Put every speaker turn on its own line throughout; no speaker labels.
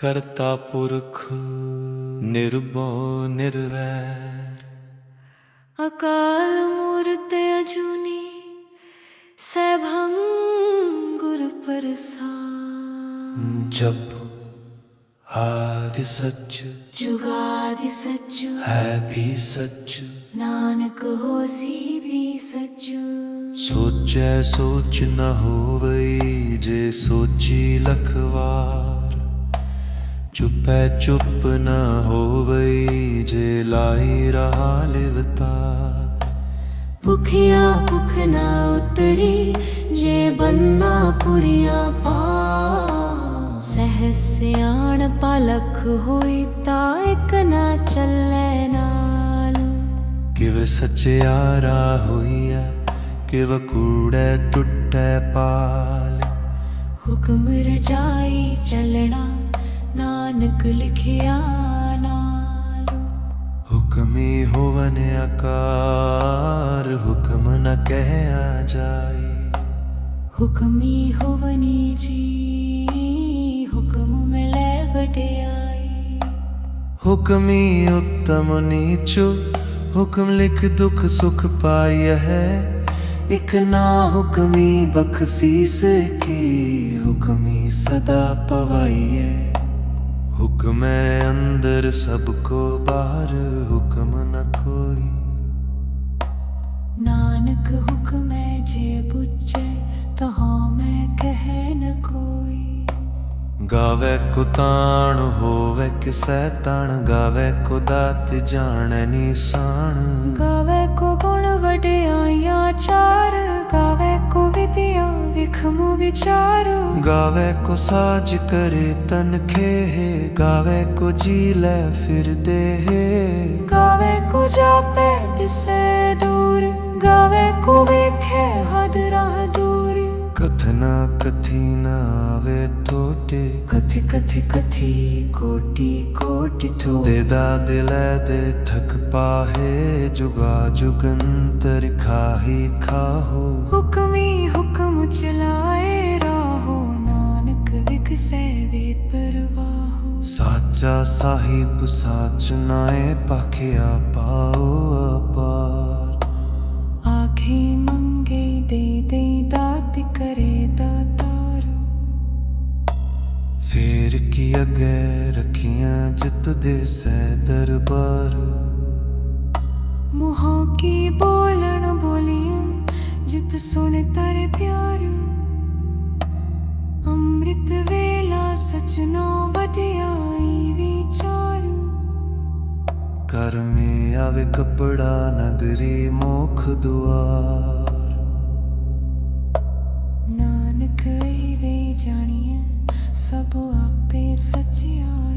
ਕਰਤਾ ਪੁਰਖ ਨਿਰਭਉ ਨਿਰਵੈਰ।
ਅਕਾਲ ਮੂਰਤ ਅਜੂਨੀ ਸੈਭੰ ਗੁਰ ਪ੍ਰਸਾਦ।
ਜਪ ਆਦਿ ਸੱਚ
ਜੁਗਾਦਿ ਸੱਚ।
ਹੈ ਵੀ ਸੱਚ।
ਨਾਨਕ ਹੋਸੀ ਵੀ ਸੱਚ।
ਸੋਚੈ ਸੋਚ ਨ ਹੋਵਈ ਜੇ ਸੋਚੀ ਲਖਵਾਰ। ਚੁਪੈ ਚੁੱਪ ਨ ਹੋਵਈ ਜੇ ਲਾਈ ਰਹਾ ਲਿਵਤਾਰ
ਭੁਖਿਆ ਭੁਖ ਨਾ ਉਤਰੀ ਜੇ ਬੰਨਾ ਪੁਰੀਆਂ ਪਾ। ਸਹਿ ਸਿਆਣ ਪਲਖ ਹੋਈ ਤਾਂ ਇੱਕ ਨਾ ਚੱਲੇ ਨਾਲ।
ਕਿਵ ਸਚਿਆਰਾ ਹੋਈਐ ਕਿਵ ਕੂੜੈ ਟੁੱਟੈ ਪਾਲ।
ਹੁਕਮ ਰਜਾਈ ਚੱਲਣਾ ਨਾਨਕ ਲਿਖਿਆ ਨਾਲ।
ਹੁਕਮੀ ਹੋਵਨ ਆਕਾਰ ਹੁਕਮ ਨ ਕਹਿਆ ਜਾਈ
ਹੁਕਮੀ ਹੋਵਨੀ ਜੀ ਹੁਕਮ ਮਿਲੇ ਵਡਿਆਈ।
ਹੁਕਮੀ ਉਤਮ ਨੀਚੁ ਹੁਕਮ ਲਿਖ ਦੁਖ ਸੁਖ ਪਾਇ ਹੈ। ਇਕ ਨਾ ਹੁਕਮੀ ਬਖਸ਼ੀਸ ਕੀ ਹੁਕਮੀ ਸਦਾ ਪਵਾਈਐ। ਹੁਕਮੈ ਅੰਦਰ ਸਭ ਕੋ ਬਾਹਰ ਹੁਕਮ ਨ ਕੋਈ।
ਨਾਨਕ ਹੁਕਮੈ ਜੇ ਬੁੱਝੈ ਤਹਾਂ ਮੈਂ ਕਹਿ ਨ ਕੋਈ।
ਗਾਵੇ ਕੋ ਤਾਣ ਹੋਵੇ ਕਿਸੈ ਤਣ ਗਾਵੇ ਕੋ ਦਾਤ ਜਾਣੈ ਨਿਸ਼ਾਨ
ਗਾਵੇ ਕੋ ਗੁਣ ਵਡਿਆਈਆਂ ਚਾਰ ਗਾਵੇ ਕੋ ਵਿਦਿਆ ਵਿਖਮੁ ਵਿਚਾਰ।
ਗਾਵੇ ਕੋ ਸਾਜ ਕਰੇ ਤਨ ਖੇ ਗਾਵੇ ਕੋ ਜੀ ਲੈ ਫਿਰਦੇ
ਗਾਵੇ ਕੋ ਜਾਪੇ ਦਿਸੇ ਦੂਰ ਗਾਵੇ ਕੋ ਵੇਖੇ ਹਦ ਰਾਹ ਦੂਰ।
ਕਥਨਾ ਕਥੀ ਨਾ ਆਵੇ ਟੋਟੇ
ਕਥਿ ਕਥਿ ਕਥੀ ਕੋਟੀ ਕੋਟੀ
ਦਿਲੇ ਦੇ ਥਕ ਪਾਹੇ ਜੁਗਾ ਜੁਗੰਤਰ ਖਾਹੀ ਖਾਹੋ
ਹੁਕਮੀ ਹੁਕਮ ਚਲਾਏ ਰਾਹੋ ਨਾਨਕ ਵਿਕਸੈ ਵੇ ਪਰਵਾਹੋ।
ਸਾਚਾ ਸਾਹਿਬ ਸਾਚ ਨਾਏ ਪਖਿਆ ਪਾਓ ਅਪਾਰ।
ਆਖੇ ਮੰਗੇ ਦੇ ਦੇ ਦਾਤ ਕਰੇ ਦਾਤਾਰੋ।
ਫੇਰ ਕੀ ਅਗੇ ਰਖੀਆਂ ਜਿਤ ਦੇ ਸੈ ਦਰਬਾਰ।
ਮੁਹਾਂ ਕੀ ਬੋਲਣ ਬੋਲੀਆਂ ਜਿਤ ਸੁਣ ਤਰ ਪਿਆਰ। ਅੰਮ੍ਰਿਤ ਵੇਲਾ ਸਚਨੋ ਵਡਿਆਈ ਵਿਚਾਰ।
ਕਰ ਮੇ ਆਵੇ ਕਪੜਾ ਨਦਰੀ ਮੋਖ ਦੁਆਰ।
ਨਾਨਕ ਈ ਵੇ ਜਾਣੀਐ ਸਭ ਆਪੇ ਸਚਿਆਰੋ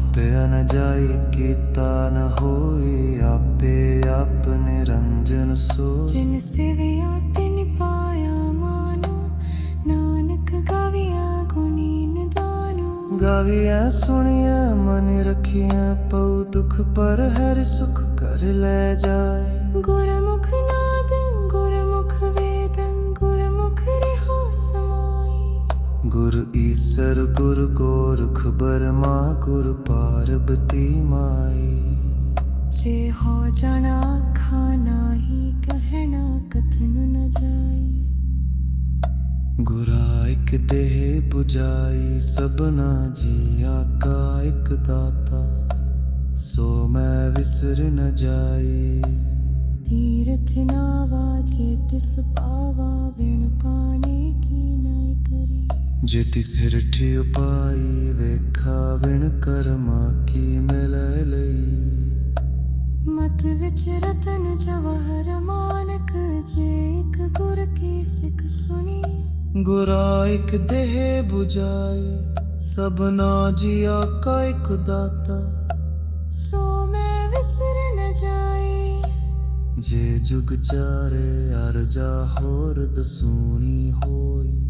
ਥਾਪਿਆ ਨ ਜਾਈ ਕੀਤਾ ਨ ਹੋਈ ਆਪੇ ਆਪ ਨਿਰੰਜਨ ਸੋ
ਜਿਨ ਸਿਵਿਆ ਤਿਨ ਪਾਇਆ ਮਾਨੋ ਨਾਨਕ ਗਾਵਿਆ ਗੁਣੀ ਨਿਦਾਨੋ।
ਗਾਵੀਐ ਸੁਣੀਐ ਮਨ ਰਖੀਐ ਪਉ ਦੁਖ ਪਰ ਹਰਿ ਸੁਖ ਕਰ ਲੈ ਜਾਏ।
ਗੁਰਮੁਖ ਨਾਦ
ਬਰਮਾ ਗੁਰ ਪਾਰਬਤੀ ਮਾਈ
ਜੇ ਹੋ ਜਾਣਾ ਖਾਨਾ ਹੀ ਕਹਿਣਾ ਕਥਨ ਨ ਜਾਈ
ਗੁਰਾ ਇਕ ਦੇਹ 부ਜਾਈ ਸਭਨਾ ਜੀਆ ਕਾ ਇਕ ਦਾਤਾ। ਸੋ ਮੈਂ ਵਿਸਰ ਨ ਜਾਈ
ਤੀਰਥ ਨਾਵਾ ਜੇ ਤਿਸ ਪਾਵਾ ਵਿਣ ਪਾਣੇ ਕੀ ਕਰੀ
ਜੇਤੀ ਸਿਰਠੀ ਉਪਾਈ ਵੇਖਾ ਵਿਣ ਕਰਮਾ ਕੀ ਮਿਲੈ ਲਈ?
ਮਤ ਵਿੱਚ ਰਤਨ ਜਵਾਹਰ ਮਾਨਕ ਜੇ ਇੱਕ ਗੁਰ ਕੀ ਸਿੱਖ ਸੁਣੀ?
ਗੁਰਾ ਇਕ ਦੇਹ 부ਜਾਈ ਸਭਨਾ ਜੀਆ ਕਾ ਇਕ ਦਾਤਾ।
ਸੋ ਮੈਂ ਵਿਸਰ ਨ ਜਾਈ।
ਜੇ ਜੁਗ ਚਾਰੇ ਅਰਜਾ ਹੋਰ ਦਸੂਣੀ ਹੋਈ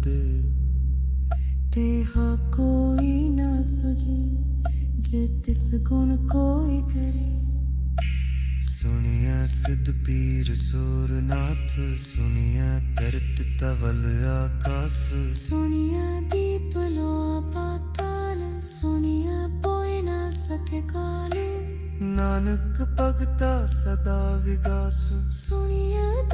ਦੇ ਸੁਣਿਆ ਸਿਧ ਪੀਰ ਸੂਰਨਾਥ ਸੁਣਿਆ ਤਰਤ ਤਵਲ ਆਕਾਸ।
ਸੁਣਿਆ ਦੀਪ ਲੋ ਪਾਤਾਲ ਸੁਣਿਆ ਪੋਇ ਨਾ ਸਕੇ ਕਾਲੂ।
ਨਾਨਕ ਭਗਤਾ ਸਦਾ
ਸੁਣਿਆ